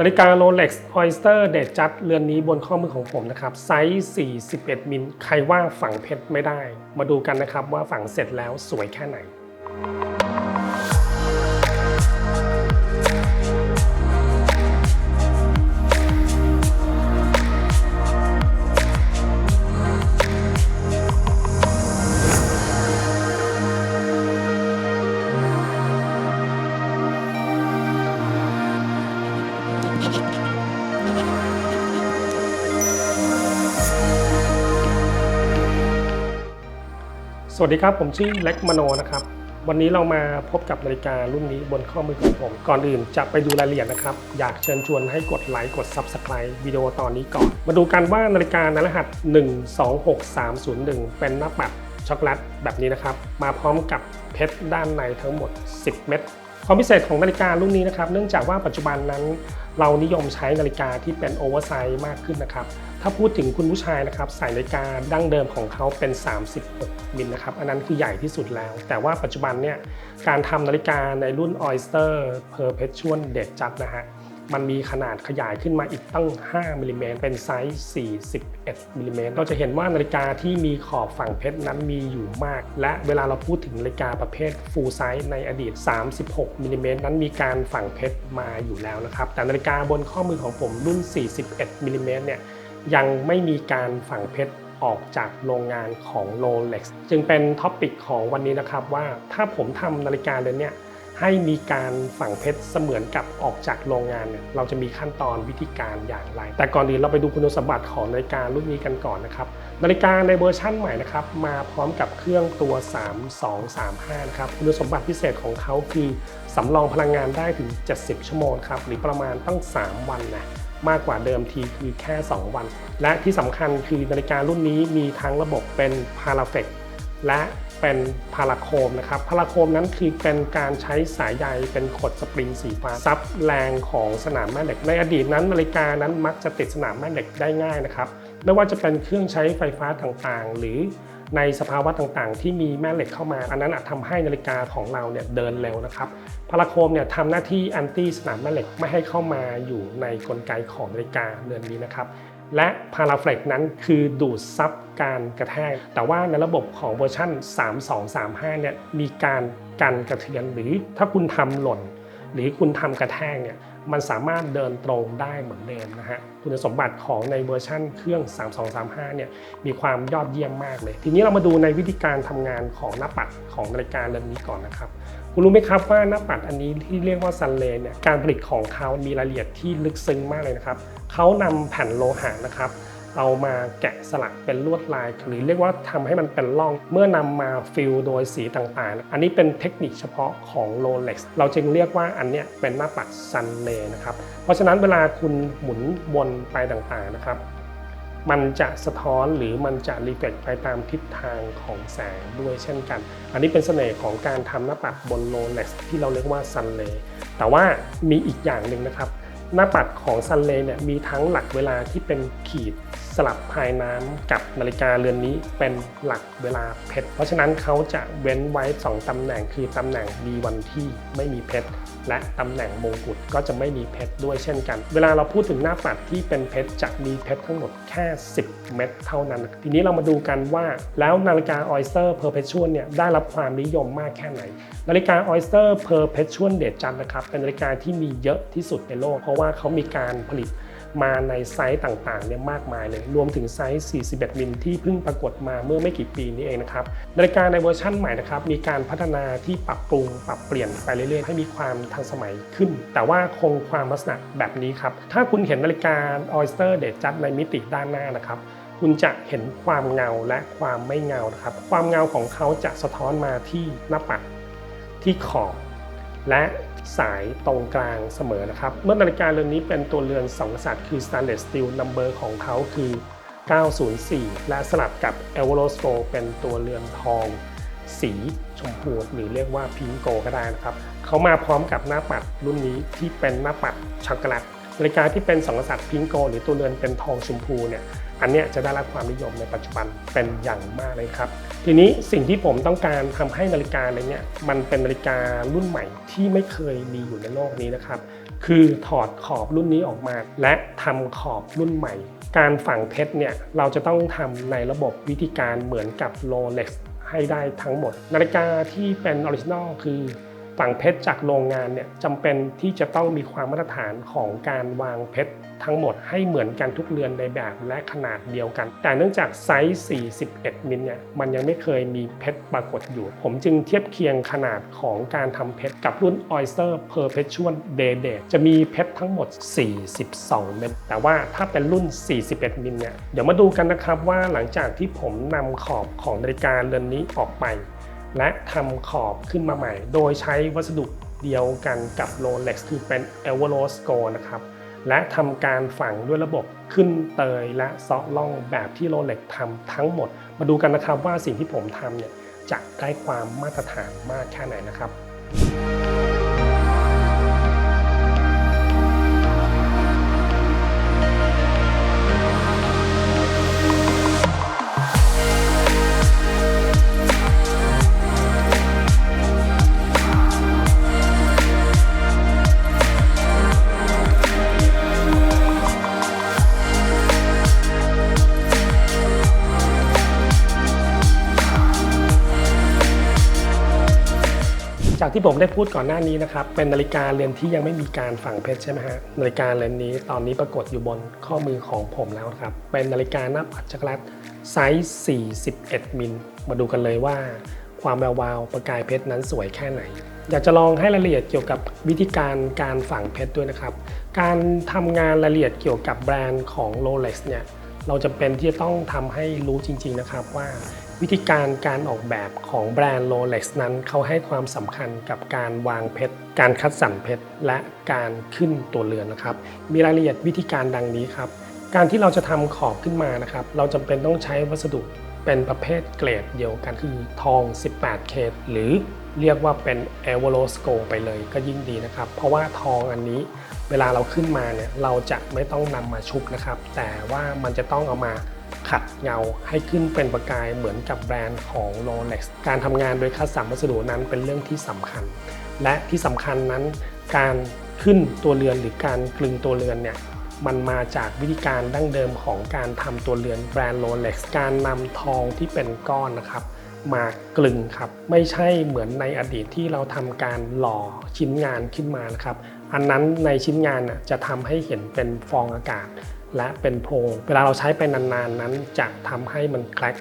นาฬิกา Rolex Oyster d e j u t เรือนนี้บนข้อมือของผมนะครับ ไซส์ 41 มิล ใครว่าฝังเพชรไม่ได้ มาดูกันนะครับว่าฝังเสร็จแล้วสวยแค่ไหน สวัสดีครับ ผมชื่อเล็กมโนนะครับ วันนี้เรามาพบกับนาฬิการุ่นนี้บนข้อมือของผม ก่อนอื่นจะไปดูรายละเอียดนะครับ อยากเชิญชวนให้กดไลค์กด Subscribe วิดีโอตอนนี้ก่อน มาดูกันว่านาฬิกาในรหัส 126301 เป็นหน้าปัดช็อกโกแลตแบบนี้นะครับ มาพร้อมกับเพชรด้านในทั้งหมด 10 เม็ด ความพิเศษของนาฬิการุ่นนี้นะครับ เนื่องจากว่าปัจจุบันนั้น เรานิยมใช้นาฬิกาที่เป็นโอเวอร์ไซส์มากขึ้นนะครับ ถ้าพูดถึงคุณผู้ชายนะครับใส่นาฬิกาดั้งเดิมของเขาเป็น 36 มิลนะครับ อันนั้นคือใหญ่ที่สุดแล้ว แต่ว่าปัจจุบันเนี่ยการทำนาฬิกาในรุ่น Oyster Perpetual d a t e Judge นะฮะ มันมีขนาดขยายขึ้นมาอีกตั้ง 5มิลลิเมตรเป็นไซส์ 41มิลลิเมตรเราจะเห็นว่านาฬิกาที่มีขอบฝั่งเพชรนั้นมีอยู่มาก และเวลาเราพูดถึงนาฬิกาประเภท full size ในอดีต 36มิลลิเมตรนั้นมีการฝังเพชรมาอยู่แล้วนะครับ แต่นาฬิกาบนข้อมือของผมรุ่น 41มิลลิเมตรเนี่ยยังไม่มีการฝังเพชรออกจากโรงงานของ Rolex จึงเป็นท็อปิกของวันนี้นะครับว่าถ้าผมทำนาฬิกาเรือนเนี้ย ให้มีการฝังเพชรเสมือนกับออกจากโรงงานเนี่ยเราจะมีขั้นตอนวิธีการอย่างไร แต่ก่อนอื่นเราไปดูคุณสมบัติของนาฬิการุ่นนี้กันก่อนนะครับนาฬิกาในเวอร์ชั่นใหม่นะครับมาพร้อมกับเครื่องตัว 3235 นะครับคุณสมบัติพิเศษของเขาคือสำรองพลังงานได้ถึง 70 ชั่วโมงครับหรือประมาณตั้ง 3 วันนะมากกว่าเดิมทีคือแค่ 2 วัน และที่สำคัญคือนาฬิการุ่นนี้มีทั้งระบบเป็นพาราเฟกและ เป็นพาราโคมนะครับพาราโคมนั้นคือเป็นการใช้สายใยเป็นขดสปริงสีฟ้าซับแรงของสนามแม่เหล็ก ในอดีตนั้นนาฬิกานั้นมักจะติดสนามแม่เหล็กได้ง่ายนะครับไม่ว่าจะเป็นเครื่องใช้ไฟฟ้าต่างๆ หรือในสภาวะต่างๆ ที่มีแม่เหล็กเข้ามา อันนั้นอาจทำให้นาฬิกาของเราเนี่ยเดินเร็วนะครับพาราโคมเนี่ยทำหน้าที่แอนตี้สนามแม่เหล็กไม่ให้เข้ามาอยู่ในกลไกของนาฬิกาเรือนนี้นะครับ และพาราเฟลกนั้นคือดูดซับการกระแทก แต่ว่าในระบบของเวอร์ชัน3235 เนี่ยมีการกันกระเทือนหรือถ้าคุณทำหล่น หรือคุณทำกระแทกเนี่ยมันสามารถเดินตรงได้เหมือนเดิมนะฮะคุณสมบัติของในเวอร์ชั่นเครื่อง 3235 เนี่ยมีความยอดเยี่ยมมากเลย ทีนี้เรามาดูในวิธีการทำงานของหน้าปัดของนาฬิกาเรือนนี้ก่อนนะครับคุณรู้ไหมครับว่าหน้าปัดอันนี้ที่เรียกว่าซันเลเนี่ยการผลิตของเขามีรายละเอียดที่ลึกซึ้งมากเลยนะครับ เขานำแผ่นโลหะนะครับเอามาแกะสลักเป็นลวดลายหรือเรียกว่าทำให้มันเป็นร่อง เมื่อนำมาฟิลโดยสีต่างๆ อันนี้เป็นเทคนิคเฉพาะของ Rolex เราจึงเรียกว่าอันเนี้ยเป็นหน้าปัดซันเลนะครับ เพราะฉะนั้นเวลาคุณหมุนวนไปต่างๆนะครับ มันจะสะท้อนหรือมันจะรีเฟล็กไปตามทิศทางของแสงด้วยเช่นกัน อันนี้เป็นเสน่ห์ของการทำหน้าปัดบน Rolex ที่เราเรียกว่า Sunlay แต่ว่ามีอีกอย่างหนึ่งนะครับ หน้าปัดของซันเลเนี่ยมีทั้งหลักเวลาที่เป็นขีดสลับภายน้ำกับนาฬิกาเรือนนี้เป็นหลักเวลาเพชรเพราะฉะนั้นเขาจะเว้นไว้ 2ตำแหน่งคือตำแหน่งมีวันที่ไม่มีเพชร และตำแหน่งมงกุฎก็จะไม่มีเพชรด้วยเช่นกัน เวลาเราพูดถึงหน้าปัดที่เป็นเพชรจะมีเพชรทั้งหมดแค่ 10 เม็ดเท่านั้น ทีนี้เรามาดูกันว่าแล้วนาฬิกาออยสเตอร์เพอร์เพชชวลเนี่ยได้รับความนิยมมากแค่ไหน นาฬิกา Oyster Perpetual d a t e Judge นะครับเป็นนาฬิกาที่มีเยอะที่สุดในโลก เพราะว่าเขามีการผลิต มาในไซส์ต่างๆเนี่ยมากมายเลย รวมถึงไซส์ 41 มิลที่เพิ่งปรากฏมาเมื่อไม่กี่ปีนี้เองนะครับนาฬิกาในเวอร์ชั่นใหม่นะครับมีการพัฒนาที่ปรับปรุงปรับเปลี่ยนไปเรื่อยๆ ให้มีความทันสมัยขึ้น แต่ว่าคงความลักษณะแบบนี้ครับถ้าคุณเห็นนาฬิกา Oyster d a t e j u d ในมิติด้านหน้านะครับคุณจะเห็นความเงาและความไม่เงานะครับ ความเงาของเขาจะสะท้อนมาที่หน้าปัดที่ขอบ และสายตรงกลางเสมอนะครับ เมื่อนาฬิกาเรือนนี้เป็นตัวเรือนสองกษัตริย์คือ Stainless Steel Number ของเขาคือ 904 และสลับกับ e v o l o s c o เป็นตัวเรือนทอง สีชมพูหรือเรียกว่าพิงโกก็ได้นะครับ เขามาพร้อมกับหน้าปัดรุ่นนี้ที่เป็นหน้าปัดช็อกโกแลตนาฬิกาที่เป็นสองกษัตริย์พิงโกหรือตัวเรือนเป็นทองชมพูเนี่ย อันเนี้ยจะได้รับความนิยมในปัจจุบันเป็นอย่างมากเลยครับ ทีนี้สิ่งที่ผมต้องการทำให้นาฬิกาในเนี้ยมันเป็นนาฬิการุ่นใหม่ที่ไม่เคยมีอยู่ในโลกนี้นะครับ คือถอดขอบรุ่นนี้ออกมา และทำขอบรุ่นใหม่ การฝังเพชรเนี่ยเราจะต้องทำในระบบวิธีการเหมือนกับ Rolex ให้ได้ทั้งหมด นาฬิกาที่เป็นออริจินอลคือ ฝังเพชรจากโรงงานเนี่ยจำเป็นที่จะต้องมีความมาตรฐานของการวางเพชรทั้งหมดให้เหมือนกันทุกเรือนในแบบและขนาดเดียวกัน แต่เนื่องจากไซส์ 41 มิลเนี่ยมันยังไม่เคยมีเพชรปรากฏอยู่ ผมจึงเทียบเคียงขนาดของการทำเพชรกับรุ่น Oyster Perpetual Day Date จะมีเพชรทั้งหมด 42 เม็ดแต่ว่าถ้าเป็นรุ่น 41 มิลเนี่ยเดี๋ยวมาดูกันนะครับว่าหลังจากที่ผมนำขอบของนาฬิกาเรือนนี้ออกไป และทำขอบขึ้นมาใหม่ โดยใช้วัสดุเดียวกันกับโรเล็กซ์คือเป็น e v e r o s g o นะครับ และทำการฝังด้วยระบบขึ้นเตยและเซาะล่องแบบที่โรเล็กทำทั้งหมด มาดูกันนะครับว่าสิ่งที่ผมทำเนี่ยจะได้ความมาตรฐานมากแค่ไหนนะครับ ที่ผมได้พูดก่อนหน้านี้นะครับ เป็นนาฬิกาเรือนที่ยังไม่มีการฝังเพชรใช่ไหมฮะนาฬิกาเรือนนี้ตอนนี้ปรากฏอยู่บนข้อมือของผมแล้วครับ เป็นนาฬิกาหน้าปัดจักรลัดไซส์ 41 มิล มาดูกันเลยว่า ความแวววาวประกายเพชรนั้นสวยแค่ไหน อยากจะลองให้รายละเอียดเกี่ยวกับวิธีการการฝังเพชรด้วยนะครับ การทำงานรายละเอียดเกี่ยวกับแบรนด์ของ Rolex เนี่ยเราจะเป็นที่จะต้องทำให้รู้จริง ๆ นะครับว่า วิธีการการออกแบบของแบรนด์ Rolex นั้นเขาให้ความสำคัญกับการวางเพชร การคัดสรรเพชร และการขึ้นตัวเรือนนะครับ มีรายละเอียดวิธีการดังนี้ครับ การที่เราจะทำขอบขึ้นมานะครับ เราจำเป็นต้องใช้วัสดุเป็นประเภทเกรดเดียวกันคือทอง 18 เคหรือเรียกว่าเป็น e v e r o s c o ไปเลยก็ยิ่งดีนะครับ เพราะว่าทองอันนี้เวลาเราขึ้นมาเนี่ยเราจะไม่ต้องนำมาชุบนะครับ แต่ว่ามันจะต้องเอามา ขัดเงาให้ขึ้นเป็นประกายเหมือนกับแบรนด์ของ Rolex การทำงานโดยคัดสรรวัสดุนั้นเป็นเรื่องที่สำคัญ และที่สำคัญนั้น การขึ้นตัวเรือนหรือการกลึงตัวเรือนเนี่ยมันมาจากวิธีการดั้งเดิมของการทำตัวเรือนแบรนด์ Rolex การนำทองที่เป็นก้อนนะครับ มากลึงครับ ไม่ใช่เหมือนในอดีตที่เราทำการหล่อชิ้นงานขึ้นมานะครับ อันนั้นในชิ้นงานจะทำให้เห็นเป็นฟองอากาศ และเป็นโพรงเวลาเราใช้ไปนานๆนั้นจะทำให้มันแคลก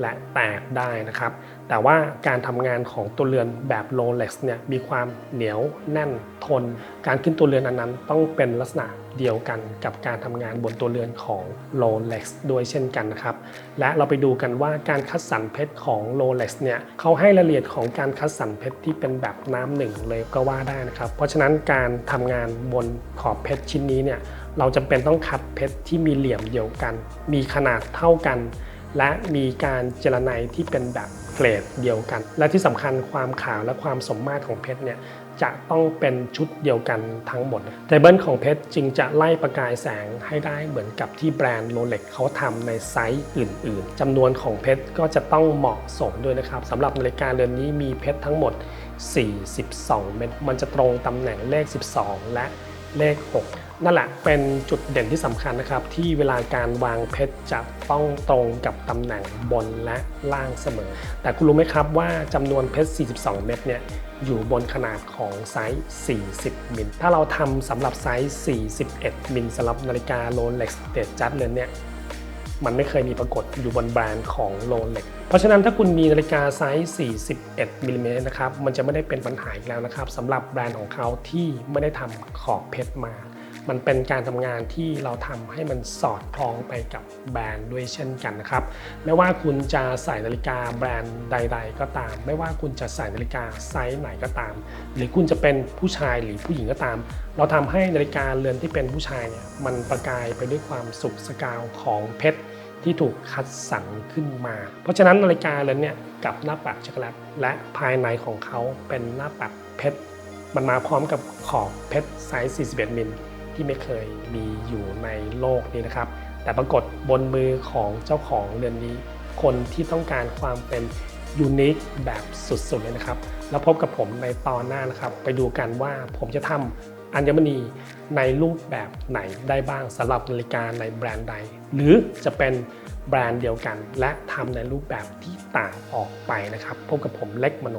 และแตกได้นะครับ แต่ว่าการทำงานของตัวเรือนแบบ Rolex เนี่ยมีความเหนียวแน่นทน การขึ้นตัวเรือนอันนั้นต้องเป็นลักษณะเดียวกันกับการทำงานบนตัวเรือนของ Rolex ด้วยเช่นกันนะครับ และเราไปดูกันว่าการคัดสรรเพชรของ Rolex เนี่ยเขาให้รายละเอียดของการคัดสรรเพชรที่เป็นแบบน้ำหนึ่งเลยก็ว่าได้นะครับ เพราะฉะนั้นการทำงานบนขอบเพชรชิ้นนี้เนี่ย เราจำเป็นต้องคัดเพชรที่มีเหลี่ยมเดียวกัน มีขนาดเท่ากัน และมีการเจรไนที่เป็นแบบเกรดเดียวกัน และที่สำคัญความขาวและความสมมาตรของเพชรเนี่ยจะต้องเป็นชุดเดียวกันทั้งหมดไดเบิลของเพชรจึงจะไล่ประกายแสงให้ได้เหมือนกับที่แบรนด์โรเล็กเขาทำในไซส์อื่น ๆจำนวนของเพชรก็จะต้องเหมาะสมด้วยนะครับสำหรับนาฬิกาเรือนนี้มีเพชรทั้งหมด 42 เม็ดมันจะตรงตำแหน่งเลข 12 และ เลข 6 นั่นแหละเป็นจุดเด่นที่สำคัญนะครับ ที่เวลาการวางเพชรจะต้องตรงกับตำแหน่งบนและล่างเสมอ แต่คุณรู้ไหมครับว่าจำนวนเพชร 42 เม็ดเนี่ยอยู่บนขนาดของไซส์ 40 มิล ถ้าเราทำสำหรับไซส์ 41 มิลสำหรับนาฬิกาโรเล็กซ์เดจัดเลนเนี่ย มันไม่เคยมีปรากฏอยู่บนแบรนด์ของ Rolex เพราะฉะนั้นถ้าคุณมีนาฬิกาไซส์ 41มิลลิเมตรนะครับ มันจะไม่ได้เป็นปัญหาอีกแล้วนะครับสำหรับแบรนด์ของเขาที่ไม่ได้ทำขอบเพชรมา มันเป็นการทำงานที่เราทำให้มันสอดคล้องไปกับแบรนด์ด้วยเช่นกันนะครับ ไม่ว่าคุณจะใส่นาฬิกาแบรนด์ใด ๆ ก็ตาม ไม่ว่าคุณจะใส่นาฬิกาไซส์ไหนก็ตาม หรือคุณจะเป็นผู้ชายหรือผู้หญิงก็ตาม เราทำให้นาฬิกาเรือนที่เป็นผู้ชายเนี่ยมันประกายไปด้วยความสุขสกาวของเพชร ที่ถูกคัดสรรขึ้นมา เพราะฉะนั้นนาฬิกาเรือนนี่ยกับหน้าปัดช็อกโกแลตและภายในของเขาเป็นหน้าปัดเพชรมันมาพร้อมกับขอบเพชรไซส์ 41 มิลที่ไม่เคยมีอยู่ในโลกนี้นะครับ แต่ปรากฏบนมือของเจ้าของเรือนนี้ คนที่ต้องการความเป็นยูนิคแบบสุดๆเลยนะครับ แล้วพบกับผมในตอนหน้านะครับ ไปดูกันว่าผมจะทำ อัญมณีในรูปแบบไหนได้บ้างสำหรับนาฬิกาในแบรนด์ใด หรือจะเป็นแบรนด์เดียวกัน และทำในรูปแบบที่ต่างออกไปนะครับพบกับผมเล็กมโน